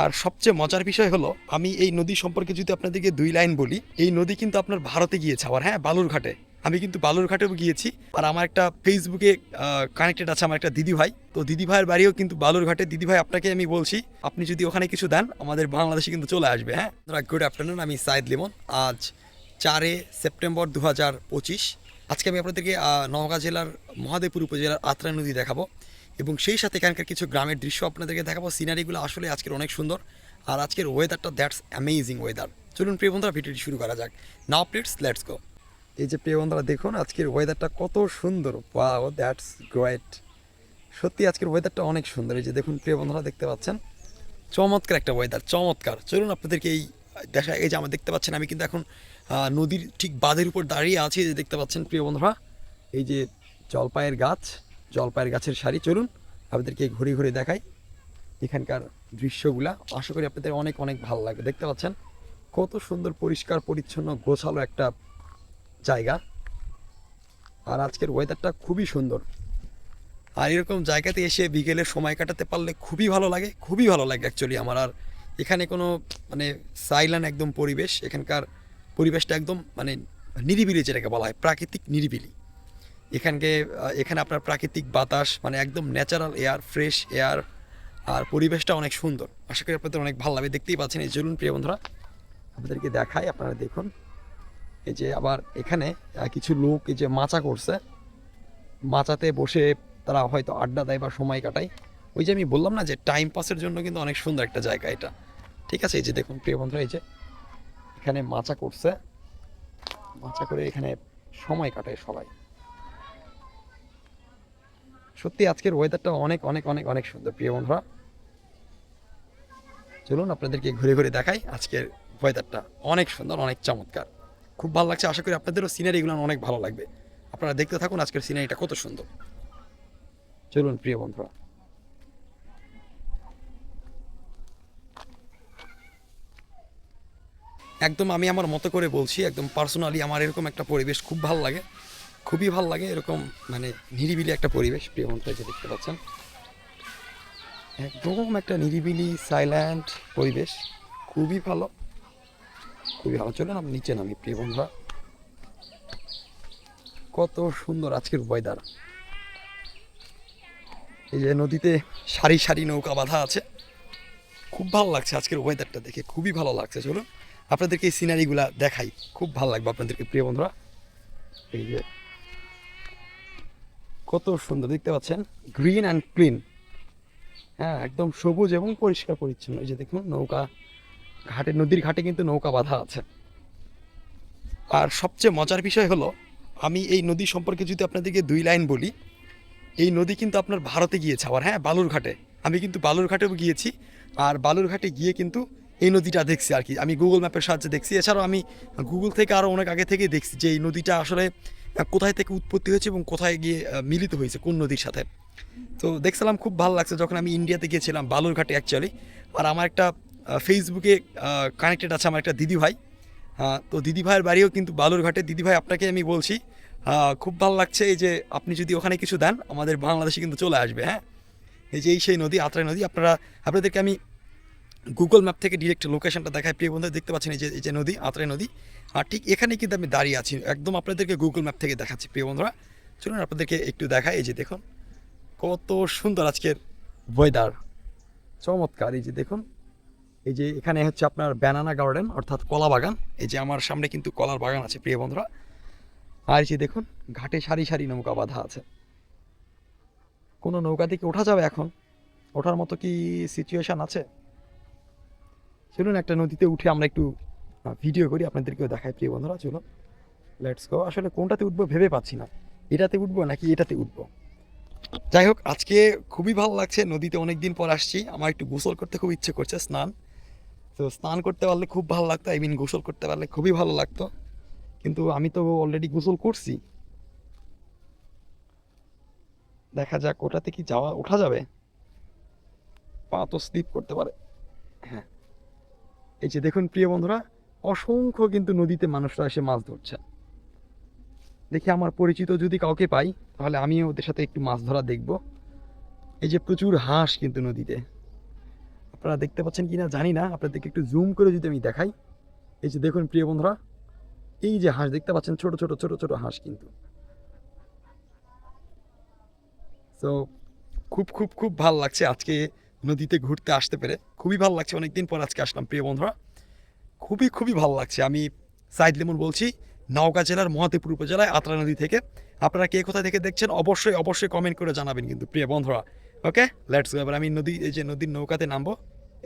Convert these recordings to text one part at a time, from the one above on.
আর সবচেয়ে মজার বিষয় হলো, আমি এই নদী সম্পর্কে যদি আপনাদেরকে দুই লাইন বলি, এই নদী কিন্তু আপনার ভারতে গিয়েছে আবার হ্যাঁ বালুরঘাটে। আমি কিন্তু বালুরঘাটেও গিয়েছি, আর আমার একটা ফেসবুকে কানেক্টেড আছে আমার একটা দিদি ভাই তো দিদি ভাইয়ের বাড়িও কিন্তু বালুরঘাটে। দিদি ভাই আপনাকে আমি বলছি, আপনি যদি ওখানে কিছু দেন, আমাদের বাংলাদেশে কিন্তু চলে আসবে হ্যাঁ। গুড আফটারনুন আমি সাইদ লিমন। আজ চারে সেপ্টেম্বর দু হাজার পঁচিশ। আজকে আমি আপনাদেরকে নওগাঁ জেলার, মহাদেবপুর উপজেলার আত্রা নদী দেখাবো। এবং সেই সাথে এখানকার কিছু গ্রামের দৃশ্য আপনাদেরকে দেখাবো। সিনারিগুলো আসলে আজকের অনেক সুন্দর। আর আজকের ওয়েদারটা দ্যাটস অ্যামেজিং ওয়েদার চলুন প্রিয় বন্ধুরা, ভিডিওটি শুরু করা যাক। নাও প্লেটস লেটস গো এই যে প্রিয় বন্ধুরা, দেখুন আজকের ওয়েদারটা কত সুন্দর। ওয়াও দ্যাটস গ্রেট সত্যি আজকের ওয়েদারটা অনেক সুন্দর। এই যে দেখুন প্রিয় বন্ধুরা, দেখতে পাচ্ছেন? চমৎকার একটা ওয়েদার চমৎকার। চলুন আপনাদেরকে এই দেখা, এই যে আমার দেখতে পাচ্ছেন, আমি কিন্তু এখন নদীর ঠিক বাঁধের উপর দাঁড়িয়ে আছি। যে দেখতে পাচ্ছেন প্রিয় বন্ধুরা, এই যে জলপাইয়ের গাছ। জলপাইয়ের গাছের সারি। চলুন আপনাদেরকে ঘুরে ঘুরে দেখাই এখানকার দৃশ্যগুলা। আশা করি আপনাদের অনেক অনেক ভালো লাগবে। দেখতে পাচ্ছেন কত সুন্দর, পরিষ্কার, পরিচ্ছন্ন, গোছালো একটা জায়গা। আর আজকের ওয়েদারটা খুবই সুন্দর। আর এরকম জায়গাতে এসে বিকেলে সময় কাটাতে পারলে খুবই ভালো লাগে। খুবই ভালো লাগে অ্যাকচুয়ালি আমার। আর এখানে কোনো মানে সাইলান একদম পরিবেশ। এখানকার পরিবেশটা একদম মানে নিরিবিলি যেটাকে বলা হয়, প্রাকৃতিক নিরিবিলি। এখানকে এখানে আপনার প্রাকৃতিক বাতাস মানে একদম ন্যাচারাল এয়ার ফ্রেশ এয়ার আর পরিবেশটা অনেক সুন্দর। আশা করি আপনাদের অনেক ভালো লাগবে। দেখতেই পাচ্ছেন এই চলুন প্রিয় বন্ধুরা। আপনাদেরকে দেখাই, আপনারা দেখুন। এই যে আবার এখানে কিছু লোক এই যে মাচা করছে। মাচাতে বসে তারা হয়তো আড্ডা দেয় বা সময় কাটায়। ওই যে আমি বললাম না যে টাইম পাসের জন্য কিন্তু অনেক সুন্দর একটা জায়গা এটা। ঠিক আছে, এই যে দেখুন, প্রিয় বন্ধুরা, এই যে এখানে মাচা করছে। মাচা করে এখানে সময় কাটায় সবাই। সত্যি আজকের ওয়েদারটা অনেক অনেক অনেক অনেক সুন্দর, প্রিয় বন্ধুরা। চলুন আপনাদেরকে ঘুরে ঘুরে দেখাই আজকের ওয়েদারটা অনেক সুন্দর, অনেক চমৎকার। খুব ভালো লাগছে, আশা করি আপনাদেরও সিনারিগুলো অনেক ভালো লাগবে। আপনারা দেখতে থাকুন আজকের সিনারিটা কত সুন্দর। চলুন, প্রিয় বন্ধুরা। একদম আমি আমার মতো করে বলছি, একদম পার্সোনালি আমার এরকম একটা পরিবেশ খুব ভালো লাগে। খুবই ভালো লাগে এরকম মানে নিরিবিলি একটা পরিবেশ, প্রিয় যে দেখতে পাচ্ছেন। একদম একটা নিরিবিলি সাইল্যান্ড পরিবেশ, খুবই ভালো খুবই ভালো। চলেন, আমি নিচে নামি, প্রিয় বন্ধুরা। কত সুন্দর আজকের ওয়েদার এই যে নদীতে সারি সারি নৌকা বাঁধা আছে। খুব ভালো লাগছে আজকের ওয়েদারটা দেখে, খুবই ভালো লাগছে। চলুন, আপনাদেরকে এই সিনারিগুলা দেখাই। খুব ভালো লাগবে আপনাদেরকে, প্রিয় বন্ধুরা। এই যে কত সুন্দর, দেখতে পাচ্ছেন? গ্রিন অ্যান্ড ক্লিন হ্যাঁ একদম সবুজ এবং পরিষ্কার পরিচ্ছন্ন। এই যে দেখুন, নৌকা ঘাটে, নদীর ঘাটে কিন্তু নৌকা বাঁধা আছে। আর সবচেয়ে মজার বিষয় হলো, আমি এই নদী সম্পর্কে যদি আপনাদেরকে দুই লাইন বলি, এই নদী কিন্তু আপনার ভারতে গিয়েছে আবার হ্যাঁ বালুরঘাটে আমি কিন্তু বালুরঘাটেও গিয়েছি, আর বালুরঘাটে গিয়ে কিন্তু এই নদীটা দেখছি আর কি। আমি গুগল ম্যাপের সাহায্যে দেখছি। এছাড়াও আমি গুগল থেকে আরও অনেক আগে থেকে দেখছি যে এই নদীটা আসলে কোথায় থেকে উৎপত্তি হয়েছে এবং কোথায় গিয়ে মিলিত হয়েছে, কোন নদীর সাথে? তো দেখছিলাম খুব ভালো লাগছে যখন আমি ইন্ডিয়াতে গিয়েছিলাম, বালুরঘাটে অ্যাকচুয়ালি আর আমার একটা ফেসবুকে কানেক্টেড আছে আমার একটা দিদি ভাই। তো দিদি ভাইয়ের বাড়িও কিন্তু বালুরঘাটে। দিদি ভাই আপনাকে আমি বলছি খুব ভালো লাগছে এই যে আপনি যদি ওখানে কিছু দেন, আমাদের বাংলাদেশে কিন্তু চলে আসবে হ্যাঁ? এই যে এই সেই নদী, আত্রাই নদী, আপনারা, আপনাদেরকে আমি গুগল ম্যাপ থেকে ডিরেক্ট লোকেশনটা দেখায়। প্রিয় বন্ধু দেখতে পাচ্ছেন এই যে এই যে নদী আত্রাই নদী। আর ঠিক এখানে কিন্তু আমি দাঁড়িয়ে আছি। একদম আপনাদেরকে গুগল ম্যাপ থেকে দেখাচ্ছি, প্রিয় বন্ধুরা। চলুন আপনাদেরকে একটু দেখাই। এই যে দেখুন, কত সুন্দর আজকের ওয়েদার চমৎকার। এই যে দেখুন, এই যে এখানে হচ্ছে আপনার ব্যানানা গার্ডেন অর্থাৎ কলা বাগান। এই যে আমার সামনে কিন্তু কলার বাগান আছে, প্রিয় বন্ধুরা। আর এই যে দেখুন, ঘাটে সারি সারি নৌকা বাঁধা আছে। কোনো নৌকা থেকে ওঠা যাবে এখন? ওঠার মতো কি সিচুয়েশান আছে? চলুন একটা নদীতে উঠে আমরা একটু ভিডিও করি, আপনাদেরকেও দেখাই, প্রিয় বন্ধুরা, চলুন। লেটস গো আসলে কোনটাতে উঠবো ভেবে পাচ্ছি না। এটাতে উঠবো নাকি এটাতে উঠবো? যাই হোক, আজকে খুবই ভালো লাগছে, নদীতে অনেক দিন পর আসছি। আমার একটু গোসল করতে খুব ইচ্ছে করছে, স্নান। তো স্নান করতে পারলে খুব ভালো লাগতো আই মিন গোসল করতে পারলে খুবই ভালো লাগতো। কিন্তু আমি তো অলরেডি গোসল করছি। দেখা যাক, ওটাতে কি যাওয়া, ওঠা যাবে? পা তো স্লিপ করতে পারে। হ্যাঁ। এই যে দেখুন, প্রিয় বন্ধুরা, অসংখ্য কিন্তু নদীতে মানুষরা এসে মাছ ধরছে। দেখি আমার পরিচিত যদি কাউকে পাই, তাহলে আমিও ওদের সাথে একটু মাছ ধরা দেখব। এই যে প্রচুর হাঁস কিন্তু নদীতে। আপনারা দেখতে পাচ্ছেন কি না জানি না, আপনাদেরকে একটু জুম করে যদি আমি দেখাই। এই যে দেখুন, প্রিয় বন্ধুরা, এই যে হাঁস দেখতে পাচ্ছেন, ছোট ছোট ছোট ছোট হাঁস কিন্তু। তো খুব খুব খুব ভালো লাগছে আজকে নদীতে ঘুরতে আসতে পেরে খুবই ভালো লাগছে। অনেকদিন পর আজকে আসলাম, প্রিয় বন্ধুরা। খুবই খুবই ভালো লাগছে। আমি সাইদ লিমন বলছি, নওগাঁ জেলার মহাদেবপুর উপজেলায় আত্রা নদী থেকে। আপনারা কে কোথা থেকে দেখছেন, অবশ্যই অবশ্যই কমেন্ট করে জানাবেন কিন্তু, প্রিয় বন্ধুরা। ওকে লেটস গো এবার আমি নদী, এই যে নদীর নৌকাতে নামবো।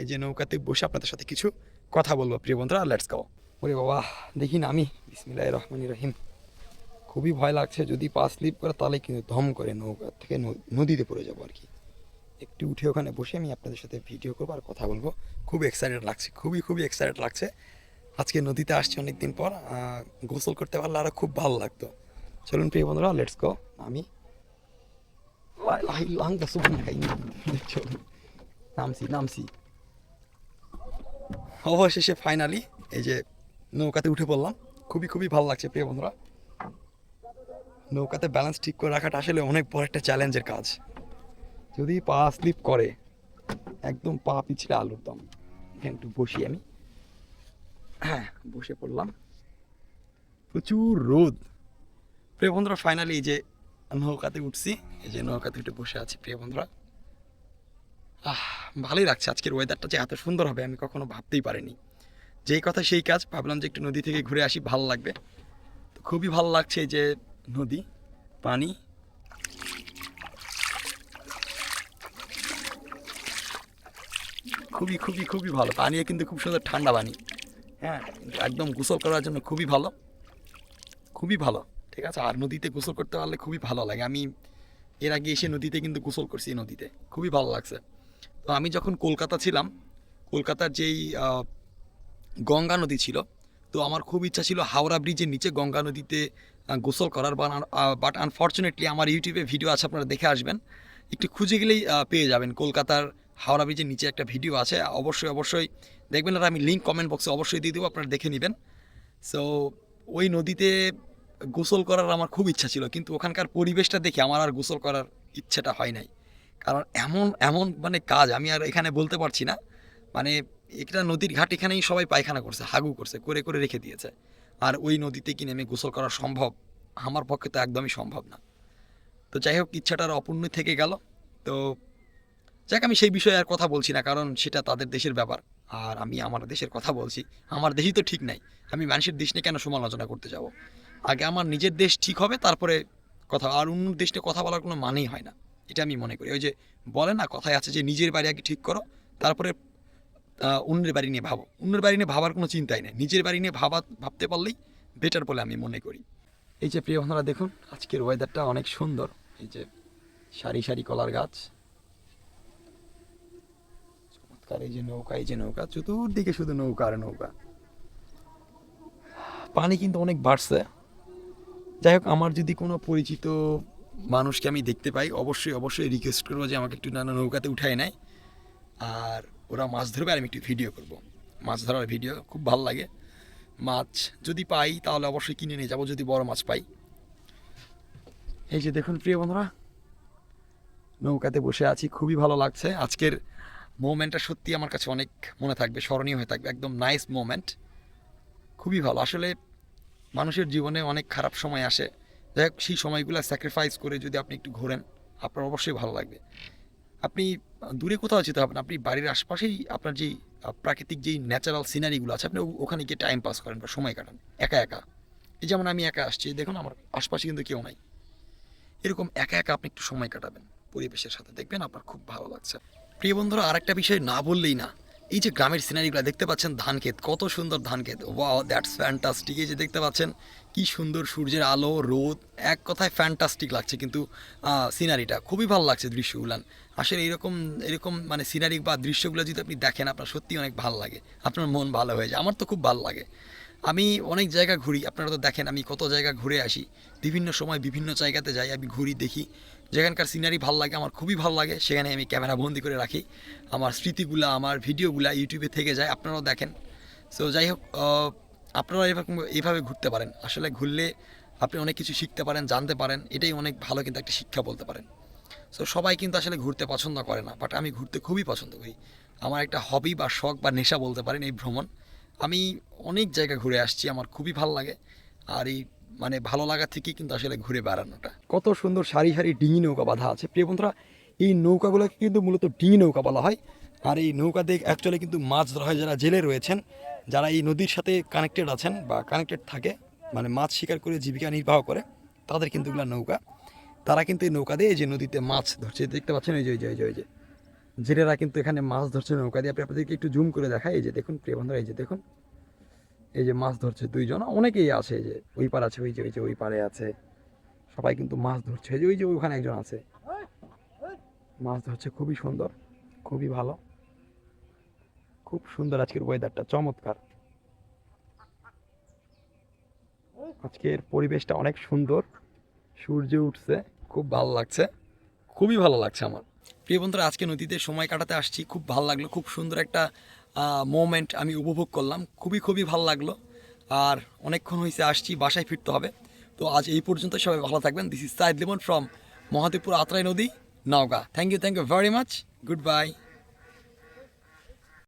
এই যে নৌকাতে বসে আপনাদের সাথে কিছু কথা বলব, প্রিয় বন্ধুরা। লেটস গো ওরে বাবা, দেখি না আমি। বিসমিল্লাহ রহমান রহিম। খুবই ভয় লাগছে, যদি পা স্লিপ করে তাহলে কিন্তু ধম করে নৌকা থেকে নদীতে পড়ে যাব আর কি। একটু উঠে ওখানে বসে আমি আপনাদের সাথে ভিডিও করব আর কথা বলব। খুব এক্সাইটেড লাগছে, খুবই খুবই এক্সাইটেড লাগছে। আজকে নদীতে আসছি অনেকদিন পর গোসল করতে পারলে আরও খুব ভালো লাগতো। চলুন প্রিয় বন্ধুরা লেটস গো আমি নামছি নামছি। অবশেষে ফাইনালি এই যে নৌকাতে উঠে পড়লাম। খুবই খুবই ভালো লাগছে প্রিয় বন্ধুরা। নৌকাতে ব্যালেন্স ঠিক করে রাখাটা আসলে অনেক বড় একটা চ্যালেঞ্জের কাজ। যদি পা স্লিপ করে, একদম পা পিছলে আলুর দম। এখানে একটু বসি আমি। হ্যাঁ বসে পড়লাম। প্রচুর রোদ। প্রিয় বন্ধুরা ফাইনালি যে নৌকাতে উঠছি, এই যে নৌকাতে উঠে বসে আছি প্রিয় বন্ধুরা। আহ, ভালোই লাগছে আজকের ওয়েদারটা যে এত সুন্দর হবে, আমি কখনো ভাবতেই পারিনি। যেই কথা সেই কাজ, ভাবলাম যে একটু নদী থেকে ঘুরে আসি, ভালো লাগবে। তো খুবই ভালো লাগছে এই যে নদী, পানি খুবই খুবই খুবই ভালো। পানিও কিন্তু খুব সুন্দর ঠান্ডা পানি হ্যাঁ একদম গোসল করার জন্য খুবই ভালো। খুবই ভালো, ঠিক আছে? আর নদীতে গোসল করতে পারলে খুবই ভালো লাগে। আমি এর আগে এসে নদীতে কিন্তু গোসল করছি নদীতে। খুবই ভালো লাগছে। তো আমি যখন কলকাতা ছিলাম, কলকাতার যেই গঙ্গা নদী ছিল, তো আমার খুব ইচ্ছা ছিল হাওড়া ব্রিজের নিচে গঙ্গা নদীতে গোসল করার। বাট আনফর্চুনেটলি আমার ইউটিউবে ভিডিও আছে, আপনারা দেখে আসবেন। একটু খুঁজে গেলেই পেয়ে যাবেন কলকাতার হাওড়া ব্রিজের নিচে একটা ভিডিও আছে। অবশ্যই অবশ্যই দেখবেন আর আমি লিঙ্ক কমেন্ট বক্সে অবশ্যই দিয়ে দেবো, আপনারা দেখে নেবেন। সো ওই নদীতে গোসল করার আমার খুব ইচ্ছা ছিল, কিন্তু ওখানকার পরিবেশটা দেখে আমার আর গোসল করার ইচ্ছেটা হয় নাই। কারণ এমন এমন মানে কাজ আমি আর এখানে বলতে পারছি না। মানে একটা নদীর ঘাট এখানেই সবাই পায়খানা করছে, হাগু করছে, করে করে রেখে দিয়েছে। আর ওই নদীতে কি নেমে গোসল করা সম্ভব? আমার পক্ষে তো একদমই সম্ভব না। তো যাই হোক ইচ্ছাটার অপূর্ণ থেকে গেল। তো যাক, আমি সেই বিষয়ে আর কথা বলছি না, কারণ সেটা তাদের দেশের ব্যাপার। আর আমি আমার দেশের কথা বলছি, আমার দেশই তো ঠিক নাই। আমি মানুষের দেশ নিয়ে কেন সমালোচনা করতে যাব? আগে আমার নিজের দেশ ঠিক হবে, তারপরে কথা, আর অন্য দেশ নিয়ে কথা বলার কোনো মানেই হয় না। এটা আমি মনে করি। ওই যে বলে না, কথায় আছে যে, নিজের বাড়ি আগে ঠিক করো, তারপরে অন্যের বাড়ি নিয়ে ভাবো। অন্যের বাড়ি নিয়ে ভাবার কোনো চিন্তাই নেই। নিজের বাড়ি নিয়ে ভাবা, ভাবতে পারলেই বেটার বলে আমি মনে করি। এই যে প্রিয় বন্ধুরা, দেখুন, আজকের ওয়েদারটা অনেক সুন্দর। এই যে সারি সারি কলার গাছ চমৎকার এই যে নৌকা, এই যে নৌকা, চতুর্দিকে শুধু নৌকা আর নৌকা। পানি কিন্তু অনেক বাড়ছে। যাই হোক, আমার যদি কোনো পরিচিত মানুষকে আমি দেখতে পাই, অবশ্যই অবশ্যই রিকোয়েস্ট করব যে আমাকে একটু নানা নৌকাতে উঠায় নেয়। আর ওরা মাছ ধরবে আর আমি একটু ভিডিও করব। মাছ ধরার ভিডিও খুব ভালো লাগে। মাছ যদি পাই, তাহলে অবশ্যই কিনে নিয়ে যাব, যদি বড় মাছ পাই। এই যে দেখুন, প্রিয় বন্ধুরা, নৌকাতে বসে আছি, খুবই ভালো লাগছে। আজকের মোমেন্টটা সত্যি আমার কাছে অনেক মনে থাকবে, স্মরণীয় হয়ে থাকবে, একদম নাইস মোমেন্ট খুবই ভালো। আসলে মানুষের জীবনে অনেক খারাপ সময় আসে। যাই হোক, সেই সময়গুলো স্যাক্রিফাইস করে যদি আপনি একটু ঘোরেন, আপনার অবশ্যই ভালো লাগবে। আপনি দূরে কোথাও যেতে হবে না। আপনি বাড়ির আশপাশেই আপনার যেই প্রাকৃতিক যেই ন্যাচারাল সিনারিগুলো আছে, আপনি ওখানে গিয়ে টাইম পাস করেন বা সময় কাটান। একা একা। এই যেমন আমি একা আসছি, দেখুন আমার আশপাশে কিন্তু কেউ নাই। এরকম একা একা আপনি একটু সময় কাটাবেন, পরিবেশের সাথে। দেখবেন আপনার খুব ভালো লাগছে। প্রিয় বন্ধুরা, আরেকটা বিষয় না বললেই না। এই যে গ্রামের সিনারিগুলো, দেখতে পাচ্ছেন ধান ক্ষেত কত সুন্দর ধান ক্ষেত ওয়াও দ্যাটস ফ্যান্টাস্টিক এই যে দেখতে পাচ্ছেন, কি সুন্দর সূর্যের আলো, রোদ, এক কথায় ফ্যান্টাস্টিক লাগছে কিন্তু সিনারিটা। খুবই ভালো লাগছে দৃশ্যগুলান আসলে এরকম এরকম মানে সিনারি বা দৃশ্যগুলো যদি আপনি দেখেন, আপনার সত্যি অনেক ভালো লাগে। আপনার মন ভালো হয়ে যায়। আমার তো খুব ভালো লাগে। আমি অনেক জায়গা ঘুরি। আপনারা তো দেখেন, আমি কত জায়গা ঘুরে আসি। বিভিন্ন সময় বিভিন্ন জায়গাতে যাই, আমি ঘুরি, দেখি। যেখানকার সিনারি ভালো লাগে, আমার খুবই ভালো লাগে, সেখানে আমি ক্যামেরা বন্দি করে রাখি। আমার স্মৃতিগুলো, আমার ভিডিওগুলো ইউটিউবে থেকে যায়, আপনারাও দেখেন। সো যাই হোক আপনারা এরকম এইভাবে ঘুরতে পারেন। আসলে ঘুরলে আপনি অনেক কিছু শিখতে পারেন, জানতে পারেন। এটাই অনেক ভালো কিন্তু একটা শিক্ষা বলতে পারেন। সো সবাই কিন্তু আসলে ঘুরতে পছন্দ করে না বাট আমি ঘুরতে খুবই পছন্দ করি। আমার একটা হবি বা শখ বা নেশা বলতে পারেন এই ভ্রমণ। আমি অনেক জায়গা ঘুরে আসছি, আমার খুবই ভালো লাগে। আর এই মানে ভালো লাগা থেকেই কিন্তু আসলে ঘুরে বেড়ানোটা। কত সুন্দর সারি সারি ডিঙি নৌকা বাঁধা আছে। প্রিয় বন্ধুরা, এই নৌকাগুলোকে কিন্তু মূলত ডিঙি নৌকা বলা হয়। আর এই নৌকা দিয়ে অ্যাকচুয়ালি কিন্তু মাছ ধরা হয় যারা জেলে রয়েছেন, যারা এই নদীর সাথে কানেক্টেড আছেন বা কানেক্টেড থাকে মানে মাছ শিকার করে জীবিকা নির্বাহ করে, তাদের কিন্তু এগুলো নৌকা। তারা কিন্তু এই নৌকা দিয়ে এই যে নদীতে মাছ ধরছে, দেখতে পাচ্ছেন এই যে এই যে এই যে জেলেরা কিন্তু এখানে মাছ ধরছে নৌকা দিয়ে। আপনি আপনাদেরকে একটু জুম করে দেখায় এই যে দেখুন, প্রিয় বন্ধুরা, এই যে দেখুন। এই যে মাছ ধরছে দুইজন, অনেকেই আছে যে, ওই পার আছে, ওই যে ওই যে, ওই পারে আছে। সবাই কিন্তু মাছ ধরছে যে, ওই যে ওখানে একজন আছে। মাছ ধরছে, খুবই সুন্দর, খুবই ভালো। খুব সুন্দর আজকের ওয়েদারটা চমৎকার। আজকের পরিবেশটা অনেক সুন্দর, সূর্য উঠছে, খুব ভালো লাগছে, খুবই ভালো লাগছে আমার। প্রিয় বন্ধুরা, আজকে নদীতে সময় কাটাতে আসছি, খুব ভালো লাগল, খুব সুন্দর একটা মোমেন্ট আমি উপভোগ করলাম। খুবই খুবই ভালো লাগল। আর অনেকক্ষণ হয়েছে আসছি, বাসায় ফিরতে হবে। তো আজ এই পর্যন্ত সবাই ভালো থাকবেন। This is Saeed Limon from Mahadevpur Atrai নদী, Naogaon. Thank you thank you very much good bye